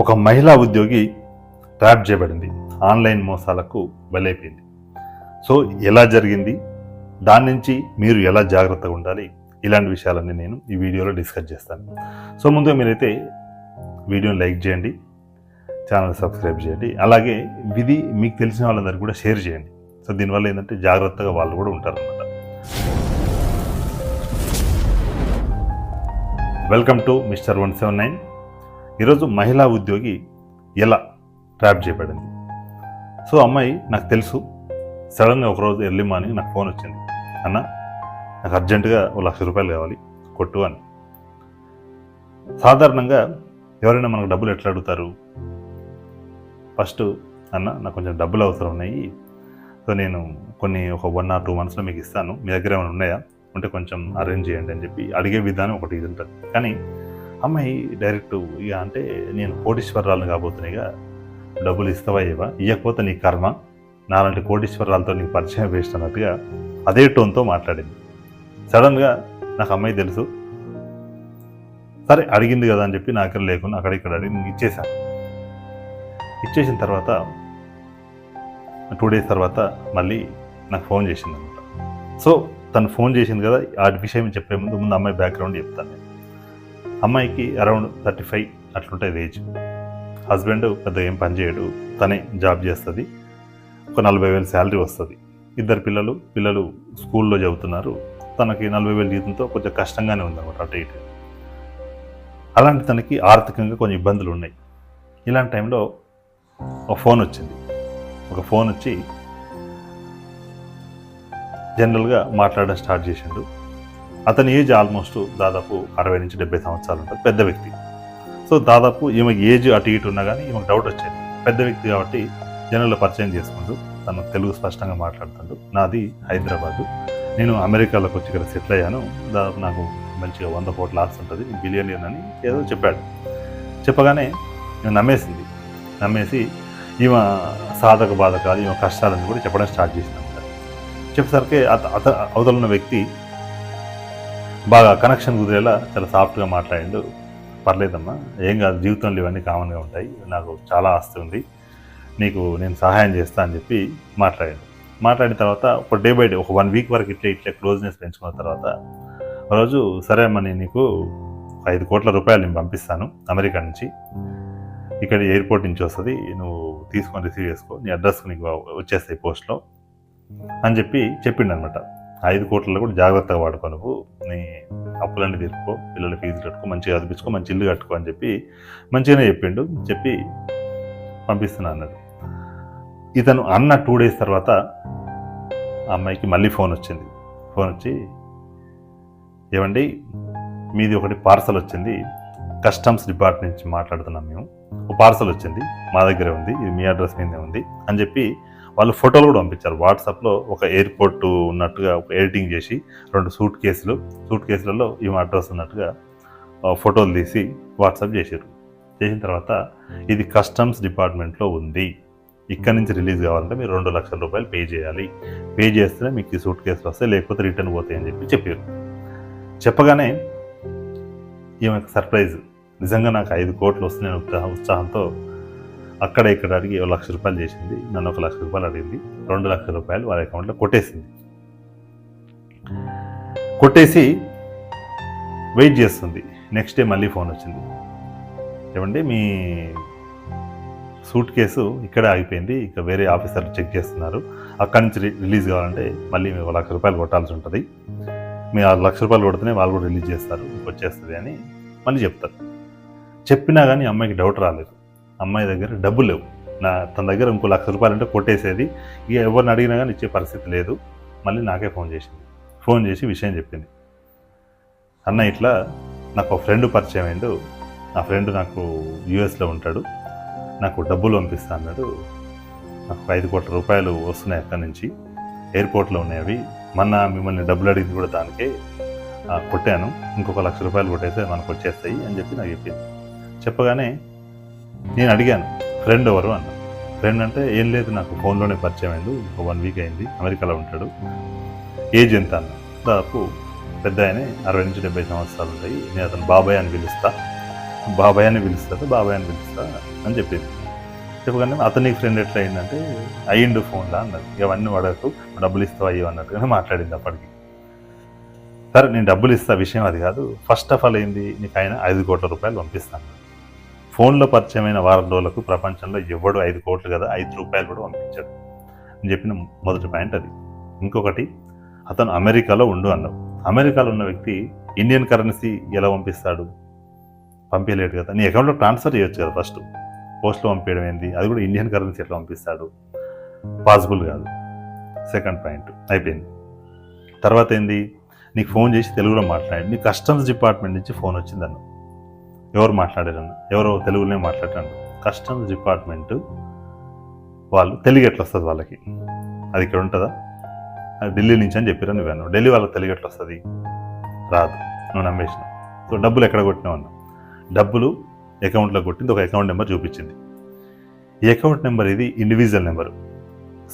ఒక మహిళా ఉద్యోగి ట్రాప్ చేయబడింది. ఆన్లైన్ మోసాలకు బలైపోయింది. సో ఎలా జరిగింది? దాని నుంచి మీరు ఎలా జాగ్రత్తగా ఉండాలి? ఇలాంటి విషయాలన్నీ నేను ఈ వీడియోలో డిస్కస్ చేస్తాను. సో ముందుగా మీరైతే వీడియోని లైక్ చేయండి ఛానల్ సబ్స్క్రైబ్ చేయండి అలాగే ఇది మీకు తెలిసిన వాళ్ళందరికీ కూడా షేర్ చేయండి. సో దీనివల్ల ఏంటంటే జాగ్రత్తగా వాళ్ళు కూడా ఉంటారనమాట welcome to mister one seven nine. ఈరోజు మహిళా ఉద్యోగి ఎలా ట్రాప్ చేయబడింది? సో అమ్మాయి నాకు తెలుసు. సడన్గా ఒకరోజు ఎర్లీ మార్నింగ్ నాకు ఫోన్ వచ్చింది. అన్న నాకు అర్జెంటుగా ఓ లక్ష రూపాయలు కావాలి కొట్టు అని. సాధారణంగా ఎవరైనా మనకు డబ్బులు ఎట్లా అడుగుతారు? ఫస్ట్ అన్న నాకు కొంచెం డబ్బులు అవసరం ఉన్నాయి. సో నేను కొన్ని ఒక వన్ ఆర్ టూ మంత్స్లో మీకు ఇస్తాను. మీ దగ్గర ఏమైనా ఉన్నాయా? ఉంటే కొంచెం అరేంజ్ చేయండి అని చెప్పి అడిగే విధానం ఒకటి ఇది ఉంటుంది. కానీ అమ్మాయి డైరెక్ట్ ఇక అంటే నేను కోటీశ్వరరాలను కాబోతున్నాయిగా. డబ్బులు ఇస్తావా ఇవ్వ? ఇవ్వకపోతే నీ కర్మ. నాలాంటి కోటీశ్వరరాలతో నీకు పరిచయం వేస్ట్ అన్నట్టుగా అదే టోన్తో మాట్లాడింది. సడన్గా నాకు అమ్మాయి తెలుసు. సరే అడిగింది కదా అని చెప్పి నా దగ్గర లేకుండా అక్కడ ఇక్కడ అడిగి నేను ఇచ్చేసాను ఇచ్చేసిన తర్వాత టూ డేస్ తర్వాత మళ్ళీ నాకు ఫోన్ చేసింది అనమాట సో తను ఫోన్ చేసింది కదా ఆ విషయం చెప్పే ముందు ముందు అమ్మాయి బ్యాక్గ్రౌండ్ చెప్తాను నేను. అమ్మాయికి అరౌండ్ థర్టీ ఫైవ్ అట్లుంటాయి ఏజ్ హస్బెండ్ పెద్ద ఏం పని చేయడు తనే జాబ్ చేస్తుంది. ఒక నలభై వేలు శాలరీ వస్తుంది. ఇద్దరు పిల్లలు పిల్లలు స్కూల్లో చదువుతున్నారు. తనకి నలభై వేలు జీతంతో కొంచెం కష్టంగానే ఉందన్నమాట అటు ఇటు. అలాంటి తనకి ఆర్థికంగా కొంచెం ఇబ్బందులు ఉన్నాయి. ఇలాంటి టైంలో ఒక ఫోన్ వచ్చింది. ఒక ఫోన్ వచ్చి జనరల్గా మాట్లాడడం స్టార్ట్ చేసిండు. అతని ఏజ్ ఆల్మోస్ట్ దాదాపు అరవై నుంచి డెబ్బై సంవత్సరాలు ఉంటుంది. పెద్ద వ్యక్తి. సో దాదాపు ఈమెకి ఏజ్ అటు ఇటు ఉన్నా కానీ ఈమెకు డౌట్ వచ్చేది. పెద్ద వ్యక్తి కాబట్టి జనరల్ పరిచయం చేసుకుంటూ తను తెలుగు స్పష్టంగా మాట్లాడుతుండు. నాది హైదరాబాదు. నేను అమెరికాలోకి వచ్చి ఇక్కడ సెటిల్ అయ్యాను. దాదాపు నాకు మంచిగా వంద కోట్ల ఆర్ట్స్ ఉంటుంది. బిలియనియర్ అని ఏదో చెప్పాడు. చెప్పగానే ఈమె నమ్మేసింది. నమ్మేసి ఈమె సాధక బాధకాలు ఈమె కష్టాలని కూడా చెప్పడం స్టార్ట్ చేసింది అనమాట చెప్పేసరికి అత అత అవతల ఉన్న వ్యక్తి బాగా కనెక్షన్ కుదిరేలా చాలా సాఫ్ట్గా మాట్లాడిండు. పర్లేదమ్మా ఏం కాదు జీవితంలో ఇవన్నీ కామన్గా ఉంటాయి. నాకు చాలా ఆస్తి ఉంది. నీకు నేను సహాయం చేస్తా అని చెప్పి మాట్లాడాడు. మాట్లాడిన తర్వాత ఒక డే బై డే ఒక వన్ వీక్ వరకు ఇట్లా ఇట్లా క్లోజ్నెస్ పెంచుకున్న తర్వాత రోజు సరే అమ్మ నేను నీకు ఐదు కోట్ల రూపాయలు నేను పంపిస్తాను అమెరికా నుంచి. ఇక్కడ ఎయిర్పోర్ట్ నుంచి వస్తుంది నువ్వు తీసుకొని రిసీవ్ చేసుకో నీ అడ్రస్కి నీకు వచ్చేస్తాయి పోస్ట్లో. అని చెప్పి చెప్పిండనమాట. ఐదు కోట్లలో కూడా జాగ్రత్తగా వాడుకోను నీ అప్పులన్నీ తీర్చుకో పిల్లల ఫీజులు కట్టుకో మంచిగా చదివించుకో మంచి ఇల్లు కట్టుకో అని చెప్పి మంచిగానే చెప్పిండు. చెప్పి పంపిస్తున్నా అన్నాడు ఇతను అన్న టూ డేస్ తర్వాత ఆ అమ్మాయికి మళ్ళీ ఫోన్ వచ్చింది. ఫోన్ వచ్చి ఏమండి మీది ఒకటి పార్సల్ వచ్చింది. కస్టమ్స్ డిపార్ట్మెంట్ నుంచి మాట్లాడుతున్నాం మేము. ఒక పార్సల్ వచ్చింది. మా దగ్గరే ఉంది. ఇది మీ అడ్రస్ మీదే ఉంది. అని చెప్పి వాళ్ళు ఫోటోలు కూడా పంపించారు. వాట్సాప్లో ఒక ఎయిర్పోర్ట్ ఉన్నట్టుగా ఒక ఎడిటింగ్ చేసి రెండు సూట్ కేసులు సూట్ కేసులలో ఈమె అడ్రస్ ఉన్నట్టుగా ఫోటోలు తీసి వాట్సాప్ చేశారు. చేసిన తర్వాత ఇది కస్టమ్స్ డిపార్ట్మెంట్లో ఉంది. ఇక్కడ నుంచి రిలీజ్ కావాలంటే మీరు రెండు లక్షల రూపాయలు పే చేయాలి. పే చేస్తేనే మీకు ఈ సూట్ కేసులు వస్తాయి లేకపోతే రిటర్న్ పోతాయి అని చెప్పి చెప్పారు. చెప్పగానే ఈమె సర్ప్రైజ్. నిజంగా నాకు ఐదు కోట్లు వస్తున్నాయి ఉత్సాహం ఉత్సాహంతో అక్కడ ఇక్కడ అడిగి ఒక లక్ష రూపాయలు చేసింది. నన్ను ఒక లక్ష రూపాయలు అడిగింది. రెండు లక్షల రూపాయలు వాళ్ళ అకౌంట్లో కొట్టేసింది. కొట్టేసి వెయిట్ చేస్తుంది. నెక్స్ట్ డే మళ్ళీ ఫోన్ వచ్చింది. ఏమండి మీ సూట్ కేసు ఇక్కడే ఆగిపోయింది. ఇక వేరే ఆఫీసర్లు చెక్ చేస్తున్నారు. అక్కడి నుంచి రిలీజ్ కావాలంటే మళ్ళీ మేము ఒక లక్ష రూపాయలు కొట్టాల్సి ఉంటుంది. మీరు ఆరు లక్ష రూపాయలు కొడితేనే వాళ్ళు కూడా రిలీజ్ చేస్తారు. వచ్చేస్తుంది అని మళ్ళీ చెప్తారు. చెప్పినా కానీ అమ్మాయికి డౌట్ రాలేదు. అమ్మాయి దగ్గర డబ్బు లేవు. నా తన దగ్గర ఇంకో లక్ష రూపాయలు అంటే కొట్టేసేది. ఇక ఎవరిని అడిగినా కానీ ఇచ్చే పరిస్థితి లేదు. మళ్ళీ నాకే ఫోన్ చేసింది. ఫోన్ చేసి విషయం చెప్పింది. అన్న ఇట్లా నాకు ఒక ఫ్రెండ్ పరిచయం అయిండు. నా ఫ్రెండ్ నాకు యూఎస్లో ఉంటాడు. నాకు డబ్బులు పంపిస్తా అన్నాడు. నాకు ఐదు కోట్ల రూపాయలు వస్తున్నాయి అక్కడి నుంచి. ఎయిర్పోర్ట్లో ఉన్నాయి మొన్న మిమ్మల్ని డబ్బులు అడిగింది కూడా దానికే. కొట్టాను. ఇంకొక లక్ష రూపాయలు కొట్టేస్తే మనకు వచ్చేస్తాయి అని చెప్పి నాకు చెప్పింది. చెప్పగానే నేను అడిగాను ఫ్రెండ్ ఎవరు అన్న. ఫ్రెండ్ అంటే ఏం లేదు నాకు ఫోన్లోనే పరిచయం అయింది ఒక వన్ వీక్ అయింది అమెరికాలో ఉంటాడు ఏజ్ ఎంత అన్న. దాదాపు పెద్ద ఆయన అరవై నుంచి డెబ్బై సంవత్సరాలు ఉంటాయి. నేను అతను బాబాయ్ అని పిలుస్తా. బాబాయ్ అని పిలుస్తా బాబాయ్ అని పిలుస్తా అని చెప్పింది. చెప్పగానే అతనికి ఫ్రెండ్ ఎట్లా అయిందంటే అయ్యిండు ఫోన్లా అన్నది. ఇవన్నీ వాడకు డబ్బులు ఇస్తావు అయ్యో అన్నట్టుగానే మాట్లాడింది అప్పటికి. సరే నేను డబ్బులు ఇస్తా విషయం అది కాదు. ఫస్ట్ ఆఫ్ ఆల్ ఏంది నీకు ఆయన ఐదు కోట్ల రూపాయలు పంపిస్తాను. ఫోన్లో పరిచయమైన వారం రోజులకు ప్రపంచంలో ఎవడు ఐదు కోట్లు కదా ఐదు రూపాయలు కూడా పంపించాడు. అని చెప్పిన మొదటి పాయింట్ అది. ఇంకొకటి అతను అమెరికాలో ఉండు అన్నావు అమెరికాలో ఉన్న వ్యక్తి ఇండియన్ కరెన్సీ ఎలా పంపిస్తాడు? పంపించలేడు కదా. నీ అకౌంట్లో ట్రాన్స్ఫర్ చేయొచ్చు కదా ఫస్ట్. పోస్ట్లో పంపించడం ఏంది? అది కూడా ఇండియన్ కరెన్సీ ఎట్లా పంపిస్తాడు? పాసిబుల్ కాదు. సెకండ్ పాయింట్ అయిపోయింది. తర్వాత ఏంది? నీకు ఫోన్ చేసి తెలుగులో మాట్లాడి నీ కస్టమ్స్ డిపార్ట్మెంట్ నుంచి ఫోన్ వచ్చింది అన్న ఎవరు మాట్లాడారన్న? ఎవరో తెలుగులోనే మాట్లాడారు కస్టమ్స్ డిపార్ట్మెంట్ వాళ్ళు తెలుగు ఎట్లా వస్తుంది వాళ్ళకి? అది ఇక్కడ ఉంటుందా? అది ఢిల్లీ నుంచి అని చెప్పారు నువ్వు ఢిల్లీ వాళ్ళకి తెలుగు ఎట్లా వస్తుంది రాదు. నువ్వు నమ్మేసిన సో డబ్బులు ఎక్కడ కొట్టినావు అన్నా? డబ్బులు అకౌంట్లో కొట్టింది ఒక అకౌంట్ నెంబర్ చూపించింది. ఈ అకౌంట్ నెంబర్ ఇది individual number.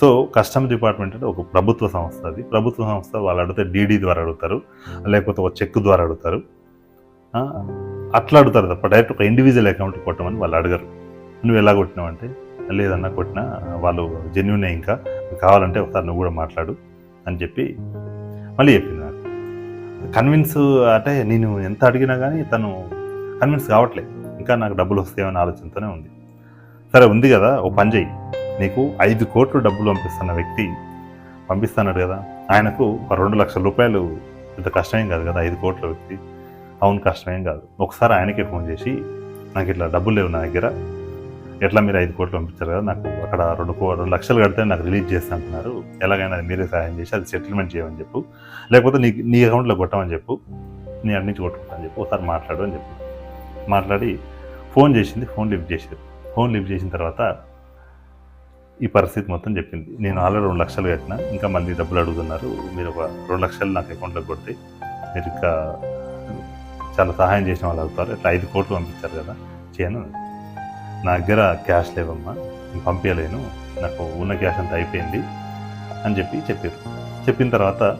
So custom department అంటే ఒక ప్రభుత్వ సంస్థ అది. ప్రభుత్వ సంస్థ వాళ్ళు అడిగితే డీడీ ద్వారా అడుగుతారు లేకపోతే ఒక చెక్ ద్వారా అడుగుతారు. అట్లా అడుగుతారు తప్ప డైరెక్ట్ ఒక ఇండివిజువల్ అకౌంట్ కొట్టమని వాళ్ళు అడగరు. నువ్వు ఎలా కొట్టినావంటే లేదన్నా కొట్టినా వాళ్ళు జెన్యునే ఇంకా కావాలంటే ఒకసారి నువ్వు కూడా మాట్లాడు అని చెప్పి మళ్ళీ చెప్పింది. నాకు కన్విన్స్ అంటే నేను ఎంత అడిగినా కానీ తను కన్విన్స్ కావట్లేదు. ఇంకా నాకు డబ్బులు వస్తాయని ఆలోచనతోనే ఉంది. సరే ఉంది కదా ఓ పని చెయ్యి. నీకు ఐదు కోట్లు డబ్బులు పంపిస్తున్న వ్యక్తి పంపిస్తున్నాడు కదా ఆయనకు ఒక రెండు లక్షల రూపాయలు ఇంత కష్టమేం కాదు కదా ఐదు కోట్ల వ్యక్తి అవును కష్టమేం కాదు. ఒకసారి ఆయనకే ఫోన్ చేసి నాకు ఇట్లా డబ్బులు లేవు నా దగ్గర. ఎట్లా మీరు ఐదు కోట్లు పంపించారు కదా నాకు అక్కడ రెండు కో రెండు లక్షలు కడితే నాకు రిలీజ్ చేస్తా అంటున్నారు. ఎలాగైనా అది మీరే సహాయం చేసి అది సెటిల్మెంట్ చేయమని చెప్పు. లేకపోతే నీ నీ అకౌంట్లో కొట్టమని చెప్పు. నీ అన్ని నుంచి కొట్టుకుంటాను చెప్పు. ఒకసారి మాట్లాడు అని చెప్పు. మాట్లాడి ఫోన్ చేసింది ఫోన్ లిఫ్ట్ చేసేది ఫోన్ లిఫ్ట్ చేసిన తర్వాత ఈ పరిస్థితి మొత్తం చెప్పింది. నేను ఆల్రెడీ రెండు లక్షలు కట్టిన ఇంకా మళ్ళీ డబ్బులు అడుగుతున్నారు. మీరు ఒక రెండు లక్షలు నాకు అకౌంట్లో కొడితే మీరు ఇంకా చాలా సహాయం చేసిన వాళ్ళు అవుతారు. ఇట్లా ఐదు కోట్లు పంపించారు కదా. చేయను. నా దగ్గర క్యాష్ లేవమ్మా. నేను పంపించలేను. నాకు ఉన్న క్యాష్ అంతా అయిపోయింది అని చెప్పి చెప్పారు. చెప్పిన తర్వాత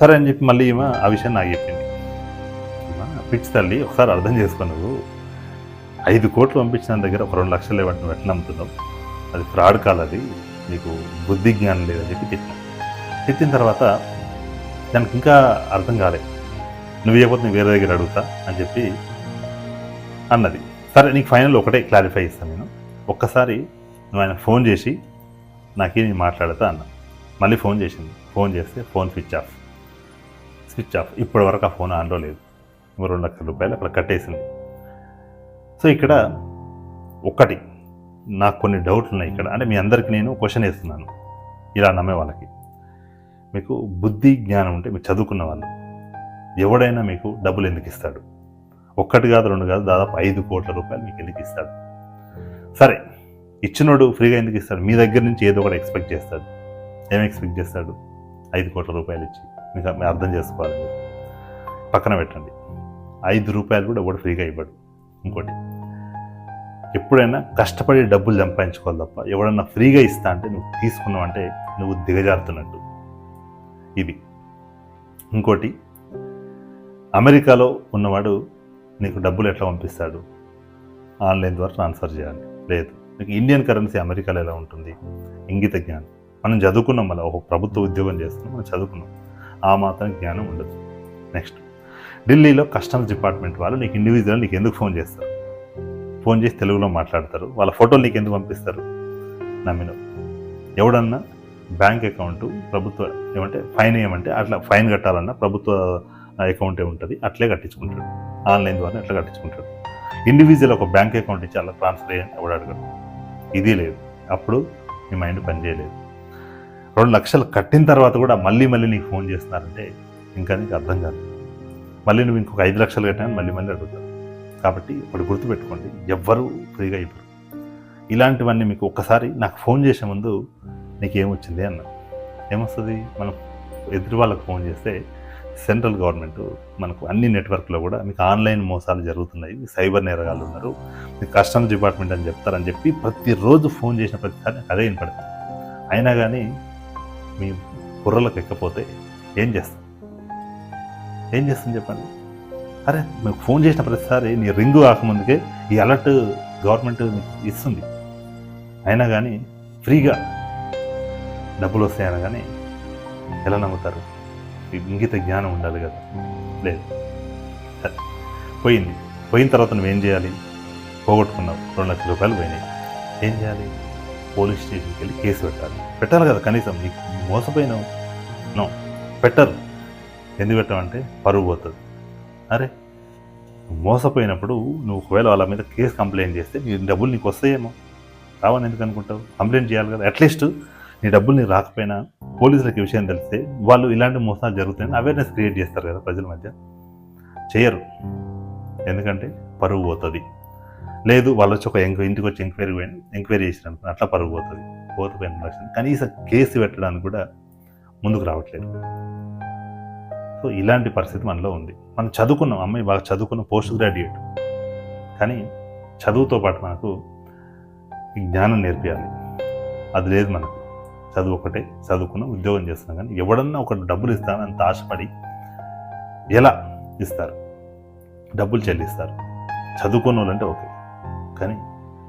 సరే అని చెప్పి మళ్ళీ ఈమె ఆ విషయం నాకు చెప్పింది. పిచ్చి తల్లి ఒకసారి అర్థం చేసుకో నువ్వు. ఐదు కోట్లు పంపించిన దగ్గర ఒక రెండు లక్షలు లేవంటే నువ్వు ఎట్లా అది ఫ్రాడ్ కాలది అది. నీకు బుద్ధి జ్ఞానం లేదని చెప్పి తిట్టిన. తిట్టిన తర్వాత దానికి ఇంకా అర్థం కాలేదు నువ్వు ఇవ్వకపోతే నేను వేరే దగ్గర అడుగుతా అని చెప్పి అన్నది. సరే నీకు ఫైనల్ ఒకటే క్లారిఫై ఇస్తాను నేను. ఒక్కసారి నువ్వు ఆయన ఫోన్ చేసి నాకే నేను మాట్లాడతా అన్న. మళ్ళీ ఫోన్ చేసింది. ఫోన్ చేస్తే phone switch off switch off ఇప్పటి వరకు ఆ ఫోన్ ఆన్లో లేదు. రెండు లక్షల రూపాయలు అక్కడ కట్టేసింది. సో ఇక్కడ ఒక్కటి నాకు కొన్ని డౌట్లు ఉన్నాయి ఇక్కడ. అంటే మీ అందరికి నేను క్వశ్చన్ వేస్తున్నాను. ఇలా నమ్మే వాళ్ళకి. మీకు బుద్ధి జ్ఞానం ఉంటే మీరు చదువుకున్న వాళ్ళు. ఎవడైనా మీకు డబ్బులు ఎందుకు ఇస్తాడు? ఒక్కటి కాదు రెండు కాదు దాదాపు ఐదు కోట్ల రూపాయలు మీకు ఎందుకు ఇస్తాడు? సరే ఇచ్చినోడు ఫ్రీగా ఎందుకు ఇస్తాడు? మీ దగ్గర నుంచి ఏదో ఒకటి ఎక్స్పెక్ట్ చేస్తాడు. ఏం ఎక్స్పెక్ట్ చేస్తాడు? ఐదు కోట్ల రూపాయలు ఇచ్చి మీకు అర్థం చేసుకోవాలి మీరు. పక్కన పెట్టండి. ఐదు రూపాయలు కూడా ఎవడు ఫ్రీగా ఇవ్వడు. ఇంకోటి ఎప్పుడైనా కష్టపడి డబ్బులు సంపాదించుకోవాలి తప్ప ఎవడన్నా ఫ్రీగా ఇస్తా అంటే నువ్వు తీసుకున్నావు అంటే నువ్వు దిగజారుతున్నట్టు. ఇది. ఇంకోటి అమెరికాలో ఉన్నవాడు నీకు డబ్బులు ఎట్లా పంపిస్తాడు? ఆన్లైన్ ద్వారా ట్రాన్స్ఫర్ చేయాలి. లేదు. నీకు ఇండియన్ కరెన్సీ అమెరికాలో ఎలా ఉంటుంది? ఇంగిత జ్ఞానం. మనం చదువుకున్నాం మళ్ళీ. ఒక ప్రభుత్వ ఉద్యోగం చేస్తున్నాం. మనం చదువుకున్నాం. ఆ మాత్రం జ్ఞానం ఉండదు. నెక్స్ట్. ఢిల్లీలో కస్టమ్స్ డిపార్ట్మెంట్ వాళ్ళు నీకు ఇండివిజువల్ నీకు ఎందుకు ఫోన్ చేస్తారు? ఫోన్ చేసి తెలుగులో మాట్లాడతారు. వాళ్ళ ఫోటోలు నీకు ఎందుకు పంపిస్తారు? నమ్మిన ఎవడన్నా బ్యాంక్ అకౌంట్ ప్రభుత్వ ఏమంటే ఫైన్ ఏమంటే అట్లా ఫైన్ కట్టాలన్నా ప్రభుత్వ అకౌంటే ఉంటుంది అట్లే కట్టించుకుంటాడు. ఆన్లైన్ ద్వారా అట్లా కట్టించుకుంటాడు. ఇండివిజువల్ ఒక బ్యాంక్ అకౌంట్ ఇచ్చి అలా ట్రాన్స్ఫర్ అయ్యని ఎవడు అడగడు. ఇది లేదు. అప్పుడు మీ మైండ్ పనిచేయలేదు రెండు లక్షలు కట్టిన తర్వాత కూడా మళ్ళీ మళ్ళీ నీకు ఫోన్ చేస్తున్నారంటే ఇంకా నీకు అర్థం కాదు. మళ్ళీ నువ్వు ఇంకొక ఐదు లక్షలు కట్టాను మళ్ళీ మళ్ళీ అడుగుతావు కాబట్టి ఇప్పుడు గుర్తుపెట్టుకోండి ఎవ్వరూ ఫ్రీగా ఇవ్వరు ఇలాంటివన్నీ మీకు ఒక్కసారి నాకు ఫోన్ చేసే ముందు నీకు ఏమొచ్చింది అన్న. ఏమొస్తుంది? మనం ఎదురు వాళ్ళకి ఫోన్ చేస్తే సెంట్రల్ గవర్నమెంట్ మనకు అన్ని నెట్వర్క్లో కూడా మీకు ఆన్లైన్ మోసాలు జరుగుతున్నాయి. సైబర్ నేరగాళ్ళు ఉన్నారు. మీకు కస్టమర్ డిపార్ట్మెంట్ అని చెప్తారని చెప్పి ప్రతిరోజు ఫోన్ చేసిన ప్రతిసారి అదే వినపడుతుంది. అయినా కానీ మీ బుర్రలకు ఎక్కపోతే ఏం చేస్తాం? ఏం చేస్తాం చెప్పండి? అరే మీకు ఫోన్ చేసిన ప్రతిసారి నీ రింగు కాకముందుకే ఈ అలర్ట్ గవర్నమెంట్ ఇస్తుంది. అయినా కానీ ఫ్రీగా డబ్బులు వస్తాయని కానీ ఎలా నమ్ముతారు? ఇంగిత జ్ఞానం ఉండాలి కదా. లేదు. సరే. పోయింది. పోయిన తర్వాత నువ్వేం చేయాలి? పోగొట్టుకున్నావు. రెండు లక్షల రూపాయలు పోయినాయి. ఏం చేయాలి? పోలీస్ స్టేషన్కి వెళ్ళి కేసు పెట్టాలి. పెట్టాలి కదా కనీసం. నీకు మోసపోయినావు. నో. పెట్టరు. ఎందుకు పెట్టామంటే పరువు పోతుంది. అరే మోసపోయినప్పుడు నువ్వు ఒకవేళ వాళ్ళ మీద కేసు కంప్లైంట్ చేస్తే నీ డబ్బులు నీకు వస్తాయేమో. రావని ఎందుకు అనుకుంటావు? కంప్లైంట్ చేయాలి కదా. అట్లీస్ట్ నీ డబ్బులు రాకపోయినా పోలీసులకు ఈ విషయం తెలిస్తే వాళ్ళు ఇలాంటి మోసాలు జరుగుతాయని అవేర్నెస్ క్రియేట్ చేస్తారు కదా ప్రజల మధ్య. చేయరు. ఎందుకంటే పరువు పోతుంది. లేదు వాళ్ళు వచ్చి ఒక ఎంక్వైరీ ఇంటికి వచ్చి ఎంక్వైరీ ఎంక్వైరీ చేసిన అట్లా పరువు పోతుంది. పోతపోయిన లక్షణం కనీసం కేసు పెట్టడానికి కూడా ముందుకు రావట్లేదు. సో ఇలాంటి పరిస్థితి మనలో ఉంది. మనం చదువుకున్నాం. అమ్మాయి బాగా చదువుకున్న పోస్ట్ గ్రాడ్యుయేట్. కానీ చదువుతో పాటు మనకు జ్ఞానం నేర్పించాలి అది లేదు మనకు. చదువు ఒకటే చదువుకున్న ఉద్యోగం చేస్తున్నాం కానీ ఎవడన్నా ఒక డబ్బులు ఇస్తానని అంత ఆశపడి ఎలా ఇస్తారు? డబ్బులు చెల్లిస్తారు. చదువుకున్న వాళ్ళంటే ఓకే. కానీ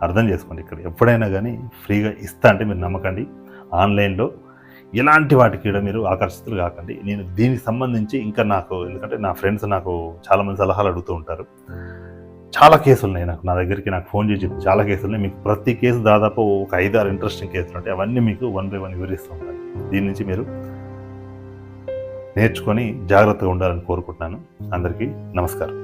అర్థం చేసుకోండి ఇక్కడ. ఎప్పుడైనా కానీ ఫ్రీగా ఇస్తా అంటే మీరు నమ్మకండి. ఆన్లైన్లో ఎలాంటి వాటికి కూడా మీరు ఆకర్షితులు కాకండి. నేను దీనికి సంబంధించి ఇంకా నాకు ఎందుకంటే నా ఫ్రెండ్స్ నాకు చాలామంది సలహాలు అడుగుతూ ఉంటారు. చాలా కేసులు ఉన్నాయి నాకు నా దగ్గరికి నాకు ఫోన్ చేసి చెప్పి చాలా కేసులు ఉన్నాయి మీకు ప్రతి కేసు దాదాపు ఒక ఐదు ఆరు ఇంట్రెస్టింగ్ కేసులు ఉంటాయి. అవన్నీ మీకు వన్ బై వన్ వివరిస్తూ ఉంటాను. దీని నుంచి మీరు నేర్చుకొని జాగ్రత్తగా ఉండాలని కోరుకుంటున్నాను. అందరికీ నమస్కారం.